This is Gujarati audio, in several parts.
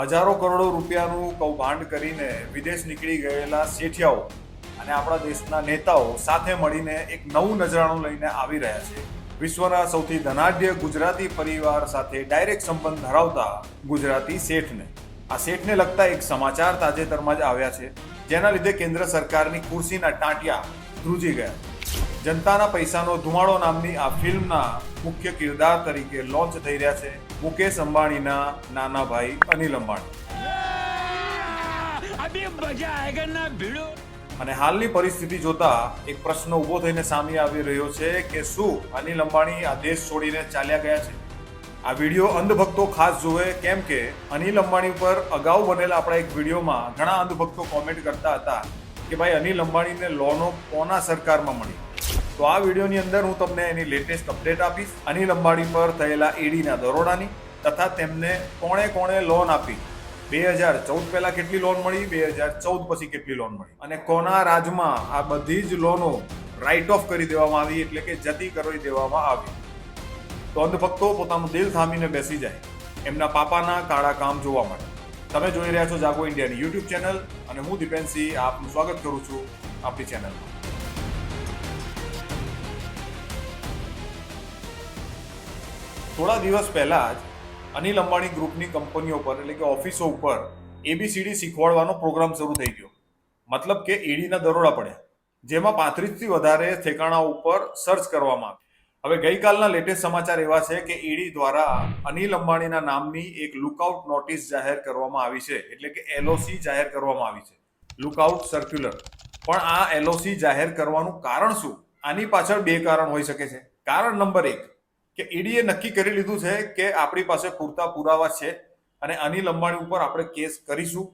હજારો કરોડો રૂપિયાનું કૌભાંડ કરીને વિદેશ નીકળી ગયેલા શેઠિયાઓ અને આપણા દેશના નેતાઓ સાથે મળીને એક નવું નજરાણું લઈને આવી રહ્યા છે. વિશ્વના સૌથી ધનાઢ્ય ગુજરાતી પરિવાર સાથે ડાયરેક્ટ સંબંધ ધરાવતા ગુજરાતી શેઠને. આ શેઠને લગતા એક સમાચાર તાજેતરમાં જ આવ્યા છે, જેના લીધે કેન્દ્ર સરકારની ખુરશીના ટાંટિયા ધ્રુજી ગયા. જનતાના પૈસાનો ધુમાડો નામની આ ફિલ્મના મુખ્ય કિરદાર તરીકે લોન્ચ થઈ રહ્યા છે. મુકેશ અંબાણીના નાના ભાઈ અનિલ અંબાણી. અને હાલની પરિસ્થિતિ જોતા એક પ્રશ્ન ઊભો થઈને સામે આવી રહ્યો છે કે શું અનિલ અંબાણી આ દેશ છોડીને ચાલ્યા ગયા છે? આ વીડિયો અંધભક્તો ખાસ જોવે કેમ કે અનિલ અંબાણી ઉપર અગાઉ બનેલા આપણા એક વિડીયોમાં ઘણા અંધભક્તો કોમેન્ટ કરતા હતા કે ભાઈ અનિલ અંબાણીને લોનો કોના સરકારમાં મળી? તો આ વિડીયોની અંદર હું તમને એની લેટેસ્ટ અપડેટ આપીશ. અનિલ અંબાણી પર થયેલા ઈડીના દરોડાની તથા તેમને કોણે કોણે લોન આપી. બે હજાર ચૌદ પહેલા કેટલી લોન મળી? બે હજાર ચૌદ પછી કેટલી લોન મળી? અને કોના રાજમાં આ બધી જ લોનો રાઇટ ઓફ કરી દેવામાં આવી એટલે કે જતી કરી દેવામાં આવી? તો અંધભક્તો પોતાનું દિલ થામીને બેસી જાય એમના પાપાના કાળા કામ જોવા માટે. તમે જોઈ રહ્યા છો જાગો ઇન્ડિયાની યુટ્યુબ ચેનલ અને હું દીપેનસિંહ આપનું સ્વાગત કરું છું આપણી ચેનલમાં થોડા દિવસ પહેલાં જ અનિલ અંબાણી ગ્રુપની કંપનીઓ પર, એટલે કે ઓફિસો ઉપર એબીસીડી શીખવાડવાનો પ્રોગ્રામ શરૂ થઈ ગયો. મતલબ કે ઈડીના દરોડા પડ્યા, જેમાં પાંત્રીસથી વધારે ઠેકાણા ઉપર સર્ચ કરવામાં આવી હવે ગઈકાલના લેટેસ્ટ સમાચાર એવા છે કે ઈડી દ્વારા અનિલ અંબાણીના નામની એક લુકઆઉટ નોટિસ જાહેર કરવામાં આવી છે, એટલે કે એલઓસી જાહેર કરવામાં આવી છે. લુકઆઉટ સર્ક્યુલર પણ આ એલઓસી જાહેર કરવાનું કારણ શું? આની પાછળ બે કારણ હોઈ શકે છે. કારણ નંબર એક કે ઈડીએ નક્કી કરી લીધું છે કે આપણી પાસે પૂરતા પુરાવા છે અને અનિલ અંબાણી ઉપર આપણે કેસ કરીશું.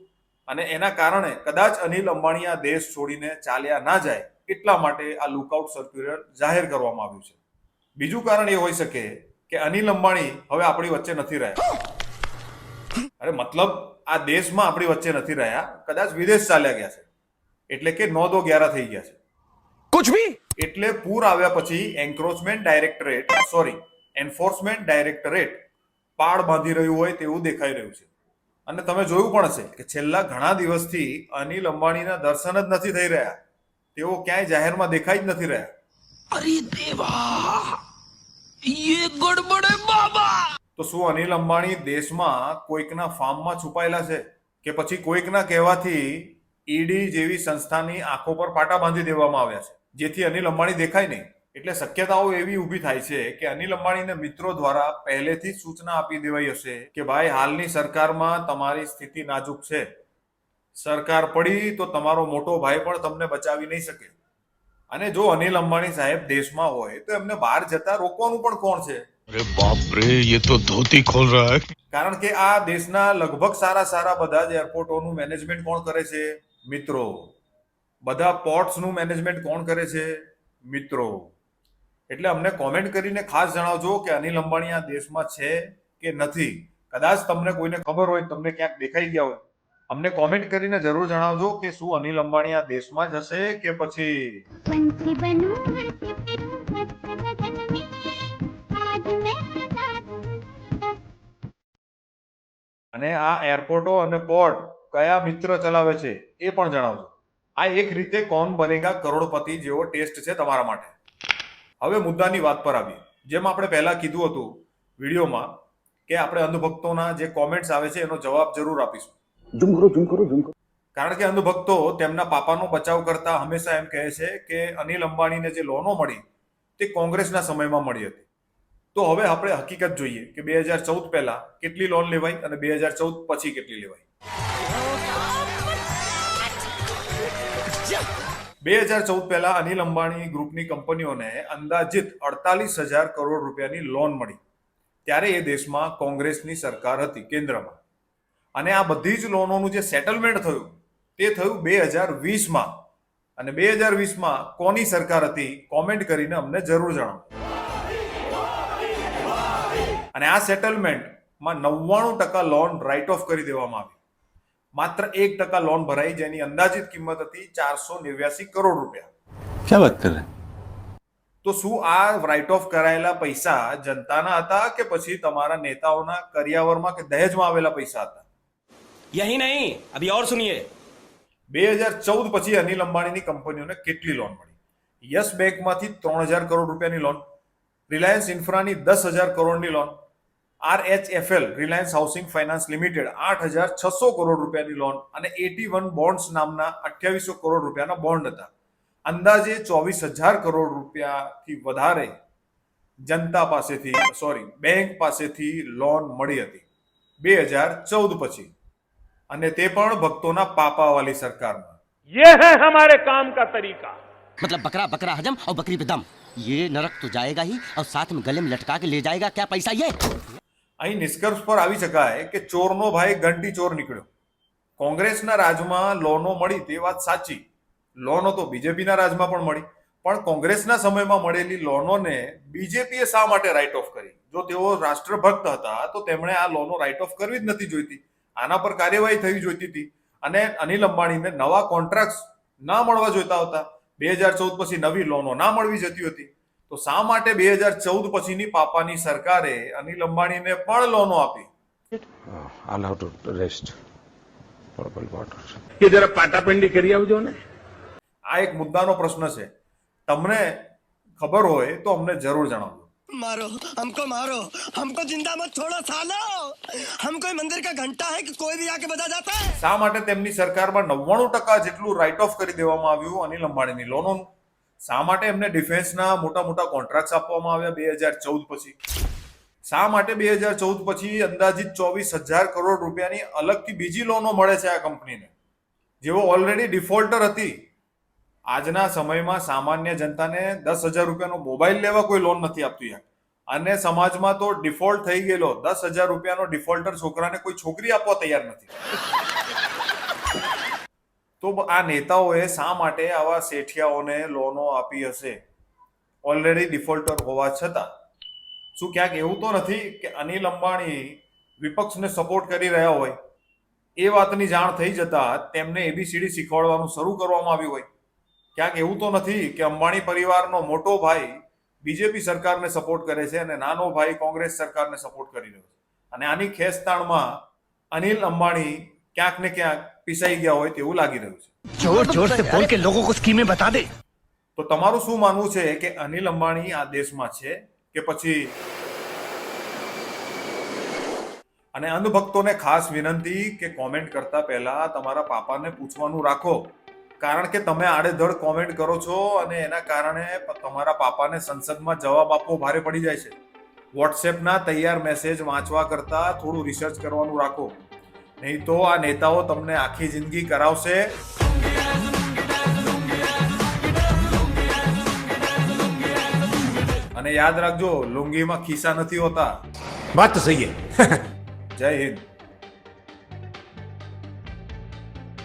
અને એના કારણે કદાચ અનિલ અંબાણી આ દેશ છોડીને ચાલ્યા ના જાય એટલા માટે આ લુકઆઉટ સર્ક્યુલર જાહેર કરવામાં આવ્યું છે. બીજું કારણ એ હોઈ શકે કે અનિલ અંબાણી હવે આપણી વચ્ચે નથી રહ્યા. અરે મતલબ આ દેશમાં આપણી વચ્ચે નથી રહ્યા. કદાચ વિદેશ ચાલ્યા ગયા છે. એટલે કે નો દો ગ્યારા થઈ ગયા છે. કુછ ભી એટલે પૂર આવ્યા પછી encroachment directorate sorry enforcement directorate પાળ બાંધી રહ્યું હોય તેવું દેખાઈ રહ્યું છે. અને તમે જોયું પણ હશે કે છેલ્લા ઘણા દિવસથી અનિલ અંબાણીના દર્શન જ નથી થઈ રહ્યા. તેઓ ક્યાંય જાહેરમાં દેખાઈ જ નથી રહ્યા. અરે દેવા! યે ગડબડે બાબા! તો શું અનિલ અંબાણી દેશમાં કોઈકના ફાર્મમાં છુપાયેલા છે? કે પછી કોઈકના કહેવાથી ઈડી જેવી સંસ્થાની આંખો પર પાટા બાંધી દેવામાં આવ્યા છે? જેથી અનિલ અંબાણી દેખાય નહીં. એટલે શક્યતાઓ એવી ઊભી થાય છે કે અનિલ અંબાણીને મિત્રો દ્વારા પહેલેથી સૂચના આપી દેવાઈ હશે કે ભાઈ હાલની સરકારમાં તમારી સ્થિતિ નાજુક છે. સરકાર પડી તો તમારો મોટો ભાઈ પણ તમને બચાવી નહીં શકે. અને જો અનિલ અંબાણી સાહેબ દેશમાં હોય તો એમને બહાર જતા રોકવાનું પણ કોણ છે? અરે બાપ તો કારણ કે આ દેશના લગભગ સારા સારા બધા જ એરપોર્ટોનું મેનેજમેન્ટ કોણ કરે છે? મિત્રો. બધા પોર્ટ્સનું મેનેજમેન્ટ કોણ કરે છે? મિત્રો. એટલે અમને કોમેન્ટ કરીને ખાસ જણાવજો કે અનિલ અંબાણી આ દેશમાં છે કે નથી. કદાચ તમને કોઈને ખબર હોય તમને ક્યાંક દેખાઈ ગયા હોય. અમને કોમેન્ટ કરીને જરૂર જણાવજો કે શું અનિલ અંબાણી આ દેશમાં જ હશે કે પછી? અને આ એરપોર્ટો અને પોર્ટ કયા મિત્ર ચલાવે છે એ પણ જણાવજો. આ એક રીતે કોણ બનેગા કરોડપતિ જેવો ટેસ્ટ છે તમારા માટે. હવે મુદ્દાની વાત પર આવીએ. જેમ આપણે પહેલા કીધું હતું વિડીયોમાં કે આપણે અંધભક્તોના જે કોમેન્ટ્સ આવે છે એનો જવાબ જરૂર આપીશું. જુમ કરો જુમ કરો જુમ કરો. કારણ કે અંધભક્તો તેમના પાપાનો બચાવ કરતા હંમેશા એમ કહે છે કે અનિલ અંબાણીને જે લોનો મળી તે કોંગ્રેસના સમયમાં મળી હતી. તો હવે આપણે હકીકત જોઈએ કે બે હજાર ચૌદ પહેલા કેટલી લોન લેવાય અને બે હજાર ચૌદ પછી કેટલી લેવાઈ? બે હજાર ચૌદ પહેલા અનિલ અંબાણી ગ્રુપની કંપનીઓને અંદાજિત અડતાલીસ હજાર કરોડ રૂપિયાની લોન મળી. ત્યારે એ દેશમાં કોંગ્રેસની સરકાર હતી કેન્દ્રમાં. અને આ બધી જ લોનોનું જે સેટલમેન્ટ થયું, તે થયું બે હજાર વીસમાં. અને બે હજાર વીસમાં કોની સરકાર હતી, કોમેન્ટ કરીને અમને જરૂર જણાવો. અને આ સેટલમેન્ટમાં નવ્વાણું ટકા લોન રાઇટ ઓફ કરી દેવામાં આવી. માત્ર એક ટકા લોન ભરાઈ જેની અંદાજિત કિંમત હતી ચારસો નેવ્યાસી કરોડ રૂપિયા ક્યાં વાત કરે તો શું આ રાઇટ ઓફ કરાયેલા પૈસા જનતાના હતા કે પછી તમારા નેતાઓના કરિયાવરમાં કે દહેજમાં આવેલા પૈસા હતા યહી નહીં અભી ઓર સુનિયે બે હજાર ચૌદ પછી અનિલ અંબાણીની કંપનીઓને કેટલી લોન મળી યસ બેંકમાંથી ત્રણ હજાર કરોડ રૂપિયાની લોન રિલાયન્સ ઇન્ફ્રાની દસ હજાર કરોડની loan R H F L Reliance housing finance limited આઠ હજાર છસો કરોડ રૂપિયાની લોન અને એટી વન બોન્ડ્સ નામના અઠ્યાવીસો કરોડ રૂપિયાના બોન્ડ હતા અંદાજે ચોવીસ હજાર કરોડ રૂપિયાથી વધારે જનતા પાસેથી સોરી બેંક પાસેથી લોન મળી હતી બે હજાર ચૌદ પછી અને તે પણ ભક્તોના પાપાવાલી સરકારમાં ये है हमारे काम का तरीका मतलब बकरा बकरा हजम और बकरी पे दम ये नरक तो जाएगा ही और साथ में गले में लटका के ले जाएगा क्या पैसा ये અહીં નિષ્કર્ષ પર આવી શકાય કે ચોરનો ભાઈ ઘંટી ચોર નીકળ્યો. કોંગ્રેસના રાજમાં લોનો મળી તે વાત સાચી. લોનો તો બીજેપીના રાજમાં પણ મળી. પણ કોંગ્રેસના સમયમાં મળેલી લોનોને બીજેપીએ શા માટે રાઇટ ઓફ કરી? જો તેઓ રાષ્ટ્રભક્ત હતા, તો તેમણે આ લોનો રાઇટ ઓફ કરવી જ નથી જોઈતી. આના પર કાર્યવાહી થવી જોઈતી હતી. અને અનિલ અંબાણીને નવા કોન્ટ્રાક્ટ ના મળવા જોઈતા હતા. બે હજાર ચૌદ પછી નવી લોનો ના મળવી જતી હતી. તો શા માટે બે હજાર ચૌદ પછીની પાપાની સરકારે અનિલ અંબાણીને પણ લોનો આપી I'll have to rest for a water. ये जरा पाटापिंडी करी आवजो ने આ એક મુદ્દાનો પ્રશ્ન છે તમને ખબર હોય તો અમને જરૂર જણાવજો मारो हमको मारो हमको जिंदा मत छोड़ो सालो हम कोई मंदिर का घंटा है कि कोई भी आके बजा जाता है શા માટે તેમની સરકારમાં નવ્વાણું ટકા જેટલું રાઇટ ઓફ કરી દેવામાં આવ્યું અનિલ અંબાણીની લોનોનું શા માટે એમને ડિફેન્સના મોટા મોટા કોન્ટ્રાક્ટ આપવામાં આવ્યા બે હજાર ચૌદ પછી? શા માટે બે હજાર ચૌદ પછી અંદાજિત ચોવીસ હજાર કરોડ રૂપિયાની અલગથી બીજી લોનો મળે છે આ કંપનીને? જેઓ ઓલરેડી ડિફોલ્ટર હતી. આજના સમયમાં સામાન્ય જનતાને દસ હજાર રૂપિયાનો મોબાઈલ લેવા કોઈ લોન નથી આપતું અને સમાજમાં તો ડિફોલ્ટ થઈ ગયેલો દસ હજાર રૂપિયાનો ડિફોલ્ટર છોકરાને કોઈ છોકરી આપવા તૈયાર નથી. તો આ નેતાઓએ શા માટે આવા શેઠિયાઓને લોનો આપી હશે? ઓલરેડી ડિફોલ્ટર હોવા છતાં. શું ક્યાંક એવું તો નથી કે અનિલ અંબાણી વિપક્ષને સપોર્ટ કરી રહ્યા હોય? એ વાતની જાણ થઈ જતા તેમને એબીસીડી શીખવાડવાનું શરૂ કરવામાં આવ્યું હોય. ક્યાંક એવું તો નથી કે અંબાણી પરિવારનો મોટો ભાઈ બીજેપી સરકારને સપોર્ટ કરે છે અને નાનો ભાઈ કોંગ્રેસ સરકારને સપોર્ટ કરી રહ્યો છે. અને આની ખેંચતાણમાં અનિલ અંબાણી ક્યાંક ને ક્યાંક પીસાઈ ગયા હોય તેવું લાગી રહ્યું છે. જોર જોર સે બોલ કે લોકો કો સ્કીમે બતા દે. તો તમારું શું માનવું છે કે અનિલ અંબાણી આ દેશમાં છે કે પછી અને અંધભક્તોને ખાસ વિનંતી કે કોમેન્ટ કરતા પહેલા તમારા પાપાને પૂછવાનું રાખો. કારણ કે તમે આડેધડ કોમેન્ટ કરો છો અને એના કારણે તમારા પાપાને સંસદમાં જવાબ આપવો ભારે પડી જાય છે. વોટ્સએપના તૈયાર મેસેજ વાંચવા કરતા થોડું રિસર્ચ કરવાનું રાખો. નહીં તો આ નેતાઓ તમને આખી જિંદગી કરાવશે. અને યાદ રાખજો લુંગીમાં ખિસ્સા નથી હોતા. વાત સહી જય હિન્દ.